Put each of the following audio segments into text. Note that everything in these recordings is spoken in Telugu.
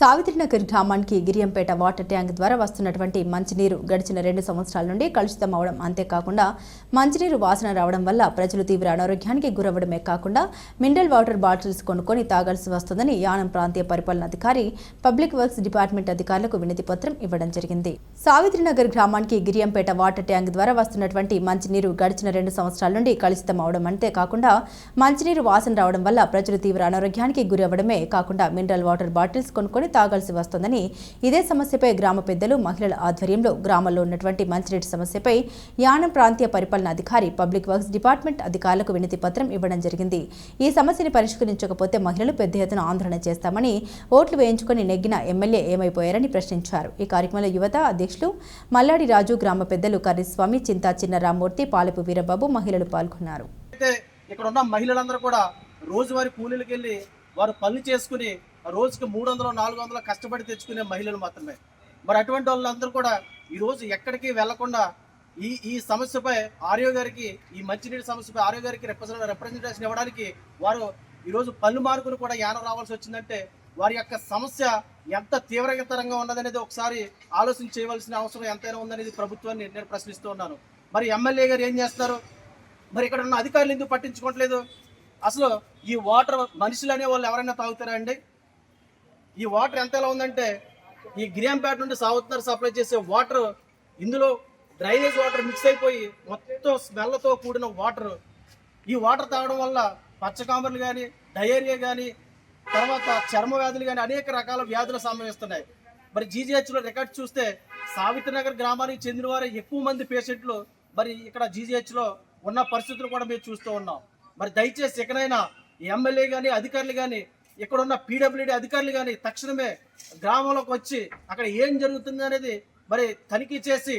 సావిత్రినగర్ గ్రామానికి గిరియంపేట వాటర్ ట్యాంక్ ద్వారా వస్తున్నటువంటి మంచినీరు గడిచిన రెండు సంవత్సరాల నుండి కలుషితం అవడం అంతేకాకుండా మంచినీరు వాసన రావడం వల్ల ప్రజలు తీవ్ర అనారోగ్యానికి గురవ్వడమే కాకుండా మినరల్ వాటర్ బాటిల్స్ కొనుక్కొని తాగాల్సి వస్తుందని యానం ప్రాంతీయ పరిపాలన అధికారి పబ్లిక్ వర్క్స్ డిపార్ట్మెంట్ అధికారులకు వినతి పత్రం ఇవ్వడం జరిగింది. సావిత్రినగర్ గ్రామానికి గిరియంపేట వాటర్ ట్యాంక్ ద్వారా వస్తున్నటువంటి మంచినీరు గడిచిన రెండు సంవత్సరాల నుండి కలుషితం అవడం అంతేకాకుండా మంచినీరు వాసన రావడం వల్ల ప్రజలు తీవ్ర అనారోగ్యానికి గురవ్వడమే కాకుండా మినరల్ వాటర్ బాటిల్స్ కొనుక్కొని తాగాల్సి వస్తోందని ఇదే సమస్యపై గ్రామ పెద్దలు మహిళల ఆధ్వర్యంలో గ్రామంలో ఉన్నటువంటి మంచినీటి సమస్యపై యానం ప్రాంతీయ పరిపాలన అధికారి పబ్లిక్ వర్క్స్ డిపార్ట్మెంట్ అధికారులకు వినతి పత్రం ఇవ్వడం జరిగింది. ఈ సమస్యని పరిష్కరించకపోతే మహిళలు పెద్ద ఎత్తున ఆందోళన చేస్తామని ఓట్లు వేయించుకుని నెగ్గిన ఎమ్మెల్యే ఏమైపోయారని ప్రశ్నించారు. ఈ కార్యక్రమంలో యువత అధ్యక్షులు మల్లాడి రాజు గ్రామ పెద్దలు కర్రీస్వామి చింతా చిన్నరామూర్తి పాలెపు వీరబాబు మహిళలు పాల్గొన్నారు. ఇక్కడ ఉన్న మహిళలందరూ కూడా రోజువారీ కూలీలకు వెళ్ళి వారు పనులు చేసుకుని రోజుకి మూడు వందలు నాలుగు వందలు కష్టపడి తెచ్చుకునే మహిళలు మాత్రమే. మరి అటువంటి వాళ్ళందరూ కూడా ఈరోజు ఎక్కడికి వెళ్ళకుండా ఈ ఈ సమస్యపై ఆర్యో గారికి ఈ మంచినీటి సమస్యపై ఆర్యో గారికి రిప్రజెంటేషన్ ఇవ్వడానికి వారు ఈరోజు పళ్ళు మార్కులు కూడా యానం రావాల్సి వచ్చిందంటే వారి యొక్క సమస్య ఎంత తీవ్రతరంగా ఉన్నదనేది ఒకసారి ఆలోచన చేయవలసిన అవసరం ఎంతైనా ఉందనేది ప్రభుత్వాన్ని నేను ప్రశ్నిస్తూ ఉన్నాను. మరి ఎమ్మెల్యే గారు ఏం చేస్తారు మరి ఇక్కడ ఉన్న అధికారులు ఎందుకు పట్టించుకోవట్లేదు? అసలు ఈ వాటర్ మనుషులు అనే వాళ్ళు ఎవరైనా తాగుతారా అండి? ఈ వాటర్ ఎంత ఎలా ఉందంటే ఈ గిరియంపేట నుండి సాగుతున్నారు సప్లై చేసే వాటర్ ఇందులో డ్రైనేజ్ వాటర్ మిక్స్ అయిపోయి మొత్తం స్మెల్తో కూడిన వాటర్. ఈ వాటర్ తాగడం వల్ల పచ్చకామర్లు కానీ డయేరియా కానీ తర్వాత చర్మ వ్యాధులు కానీ అనేక రకాల వ్యాధులు సంభవిస్తున్నాయి మరి జీజీహెచ్లో రికార్డ్ చూస్తే సావిత్రినగర్ గ్రామానికి చెందిన వారే ఎక్కువ మంది పేషెంట్లు మరి ఇక్కడ జీజీహెచ్లో ఉన్న పరిస్థితులు కూడా మేము చూస్తూ ఉన్నాం. మరి దయచేసి ఎక్కడైనా ఎమ్మెల్యే కానీ అధికారులు కానీ ఇక్కడ ఉన్న పీడబ్ల్యూడీ అధికారులు కానీ తక్షణమే గ్రామంలోకి వచ్చి అక్కడ ఏం జరుగుతుంది అనేది మరి తనిఖీ చేసి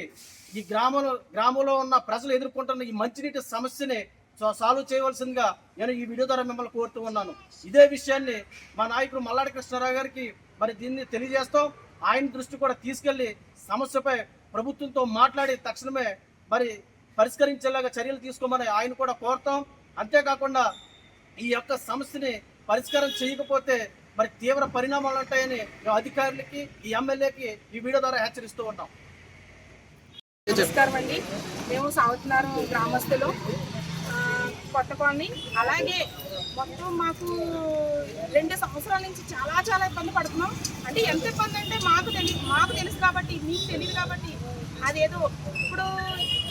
ఈ గ్రామంలో గ్రామంలో ఉన్న ప్రజలు ఎదుర్కొంటున్న ఈ మంచినీటి సమస్యని సో- సాల్వ్ చేయవలసిందిగా నేను ఈ వీడియో ద్వారా మిమ్మల్ని కోరుతూ ఉన్నాను. ఇదే విషయాన్ని మా నాయకుడు మల్లాడి కృష్ణారావు గారికి మరి దీన్ని తెలియజేస్తాం. ఆయన దృష్టి కూడా తీసుకెళ్ళి సమస్యపై ప్రభుత్వంతో మాట్లాడి తక్షణమే మరి పరిష్కరించేలాగా చర్యలు తీసుకోమని ఆయన కూడా కోరుతాం. అంతేకాకుండా ఈ యొక్క సమస్యని పరిష్కారం చేయకపోతే మరి తీవ్ర పరిణామాలు ఉంటాయని అధికారులకి ఈ ఎమ్మెల్యేకి ఈ వీడియో ద్వారా హెచ్చరిస్తూ ఉంటాం. నమస్కారం అండి. మేము సాగుతున్నారు గ్రామస్తులు. కొత్త కొన్ని అలాగే మొత్తం మాకు రెండు సంవత్సరాల నుంచి చాలా చాలా ఇబ్బంది పడుతున్నాం. అంటే ఎంత ఇబ్బంది అంటే మాకు తెలియదు మాకు తెలుసు కాబట్టి మీకు తెలియదు కాబట్టి అదేదో ఇప్పుడు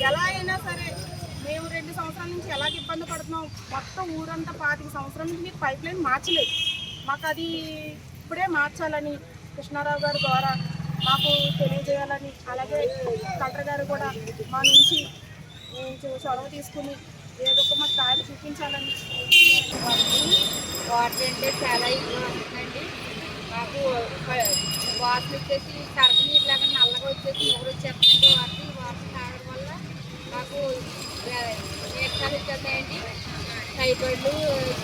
ఎలా అయినా సరే సంవత్సరాల నుంచి ఎలాగ ఇబ్బంది పడుతున్నాం మొత్తం ఊరంతా పాతిక సంవత్సరం నుంచి మీకు పైప్ లైన్ మార్చలేదు. మాకు అది ఇప్పుడే మార్చాలని కృష్ణారావు గారి ద్వారా మాకు తెలియజేయాలని అలాగే కలెక్టర్ గారు కూడా మా నుంచి చొరవ తీసుకుని ఏదో ఒక మాకు దారి చూపించాలని వాటర్ అంటే చాలా ఇబ్బంది మాకు వాటర్ వచ్చేసి కరెంట్ నీళ్ళగా నల్లగా వచ్చేసి ఎవరు వచ్చేస్తుంది వాటర్ ఈ వాటర్ తాగడం వల్ల మాకు వే- టైఫాయిడ్లు వచ్చేస్తాయండి టైఫాయిడ్లు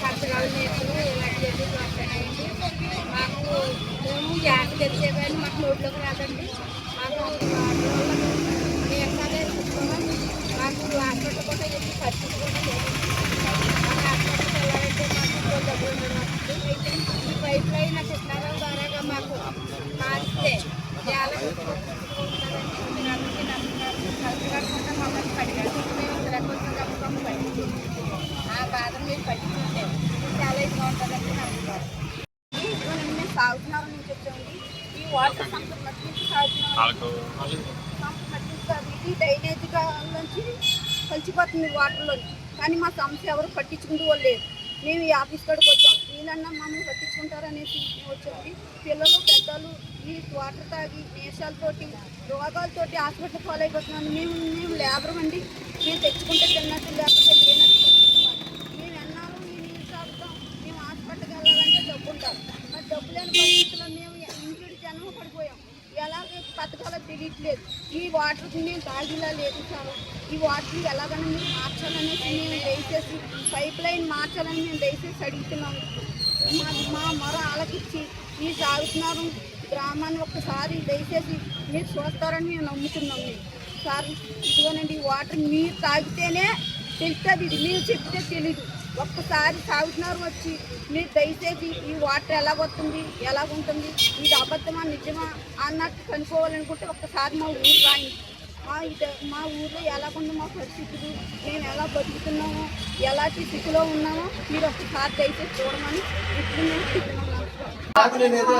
కచ్చగాలు నీరసలు వస్తాయండి మాకు మేము జాగ్రత్త తెచ్చేవాళ్ళు మాకు నోట్లోకి రాదండి మాకు వాటర్ వల్ల మాకు హాస్పిటల్ కూడా వెళ్ళి ఖర్చు కూడా లేదు మన హాస్పిటల్కి వెళ్ళాలంటే మాకు డబ్బులు ఉండడం వస్తుంది. అయితే ఈ పైప్ లైన్ నాకు ద్వారాగా మాకు మారిస్తే చాలా ఉంటుందండి. మీరు అందరికీ నమ్ముతారు. కలుపుకోకుండా మమ్మల్ని పడిగారు. మేము లేకపోతే నమ్మకం పడింది. ఆ బాధ మీరు పట్టించుంటే చాలా ఇదిగా ఉంటుందండి నమ్ముతారు ఇదిగోనండి, మేము సాగుతున్నారు నుంచి వచ్చామండి ఈ వాటర్ సంత మట్టి నుంచి నాలుగు. నుంచి డ్రైనేజ్ నుంచి కలిసిపోతుంది వాటర్లో కానీ మా సమస్య ఎవరు పట్టించుకుంటూ వాళ్ళు లేరు. మేము ఈ ఆఫీస్ కాడికి వచ్చాం. వీళ్ళన్నా మమ్మల్ని పట్టించుకుంటారనేసి మేము వచ్చామండి. పిల్లలు పెద్దలు ఈ వాటర్ తాగి నేషాలతోటి రోగాలతోటి హాస్పిటల్ ఫాలో అయిపోతున్నాం మేము మేము లేబర్ అండి మేము తెచ్చుకుంటే తిన్నట్టు లేకపోతే లేనట్టు బతుకుతున్నాం. మేము ఎన్నాళ్ళు ఈ నీళ్ళు తాగుతాం మేము హాస్పిటల్కి వెళ్ళాలంటే డబ్బు ఉంటాం మరి డబ్బు లేని పరిస్థితుల్లో మేము ఇంటి జన్మ పడిపోయాం ఎలాగ బతకాలో ఈ వాటర్ మేము తాగిలా లేదు సార్ ఈ వాటర్ ఎలాగైనా మీరు మార్చాలనేసి మేము దయచేసి పైప్ లైన్ మార్చాలని మేము దయచేసి అడుగుతున్నాము. మా మా మొర ఆలకిచ్చి మీరు సాగుతున్నారు గ్రామాన్ని ఒక్కసారి దయచేసి మీరు చూస్తారని మేము నమ్ముతున్నాం మేము సార్ ఇదిగోనండి ఈ వాటర్ మీరు తాగితేనే తెలుస్తుంది ఇది మీరు చెప్తే తెలీదు. ఒక్కసారి సాగుతున్నారు వచ్చి మీరు దయచేసి ఈ వాటర్ ఎలా కొడుతుంది ఎలాగుంటుంది ఇది అబద్ధమా నిజమా అన్నట్టు కనుక్కోవాలనుకుంటే ఒక్కసారి మా ఊరు రాయండి మా ఇద మా ఊర్లో ఎలాగుంది మా పరిస్థితులు మేము ఎలా బతుకుతున్నామో ఎలాంటి స్థితిలో ఉన్నామో మీరు ఒక్కసారి దయచేసి చూడమని ఇప్పుడు నేను